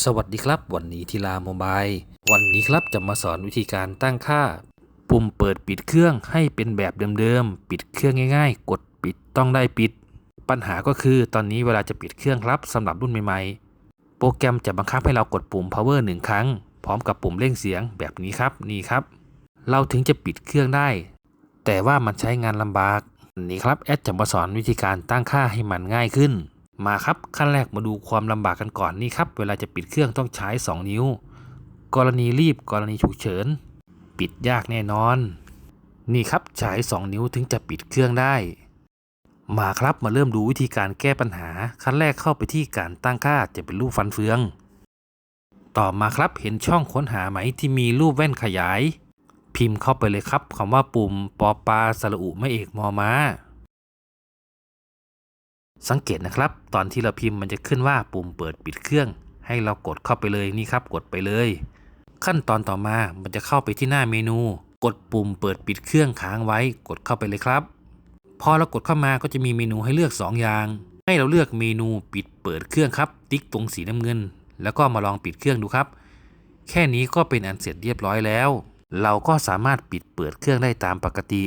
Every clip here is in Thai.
สวัสดีครับ วันนี้ทีลาโมบาย วันนี้ครับจะมาสอนวิธีการตั้งค่า ปุ่มเปิดปิดเครื่องให้เป็นแบบเดิมๆ ปิดเครื่องง่าย ๆ กดปิดต้องได้ปิด ปัญหาก็คือตอนนี้เวลาจะปิดเครื่องครับสำหรับรุ่นใหม่ๆ โปรแกรมจะบังคับให้เรากดปุ่ม power หนึ่งครั้ง พร้อมกับปุ่มเร่งเสียงแบบนี้ครับนี่ครับ เราถึงจะปิดเครื่องได้ แต่ว่ามันใช้งานลำบากนนี้ครับแอดจะมาสอนวิธีการตั้งค่าให้มันง่ายขึ้น มาครับขั้นแรกมาดูความลำบากกันก่อนนี่ครับ เวลาจะปิดเครื่องต้องใช้ 2 นิ้ว กรณีรีบกรณีฉุกเฉิน ปิดยากแน่นอน นี่ครับใช้ 2 นิ้วถึงจะปิดเครื่องได้ มาครับมาเริ่มดูวิธีการแก้ปัญหา ขั้นแรกเข้าไปที่การตั้งค่าจะเป็นรูปฟันเฟือง ต่อมาครับเห็นช่องค้นหาไหมที่มีรูปแว่นขยาย พิมพ์เข้าไปเลยครับคำว่าปุ่มปอปลาสระอุไม่เอกมอม้า สังเกตนะครับ ตอนที่เราพิมพ์มันจะขึ้นว่าปุ่มเปิดปิดเครื่อง ให้เรากดเข้าไปเลยนี่ครับกดไปเลย ขั้นตอนต่อมามันจะเข้าไปที่หน้าเมนู กดปุ่มเปิดปิดเครื่องค้างไว้ กดเข้าไปเลยครับ พอเรากดเข้ามาก็จะมีเมนูให้เลือก 2 อย่าง ให้เราเลือกเมนูปิดเปิดเครื่องครับ ติ๊กตรงสีน้ำเงิน แล้วก็มาลองปิดเครื่องดูครับ แค่นี้ก็เป็นอันเสร็จเรียบร้อยแล้ว เราก็สามารถปิดเปิดเครื่องได้ตามปกติ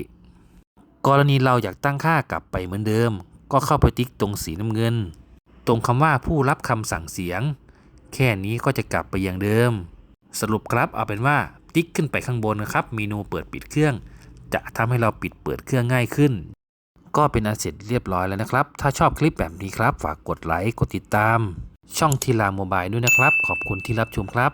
กรณีเราอยากตั้งค่ากลับไปเหมือนเดิม ก็เข้าไปติ๊กตรงสีน้ำเงิน ตรงคำว่าผู้รับคำสั่งเสียง แค่นี้ก็จะกลับไปอย่างเดิม สรุปครับเอาเป็นว่าติ๊กขึ้นไปข้างบนนะครับเมนูเปิดปิดเครื่อง จะทำให้เราปิดเปิดเครื่องง่ายขึ้น ก็เป็นอันเสร็จเรียบร้อยแล้วนะครับ ถ้าชอบคลิปแบบนี้ครับ ฝากกดไลค์กดติดตาม ช่องทีลาโมบายด้วยนะครับ ขอบคุณที่รับชมครับ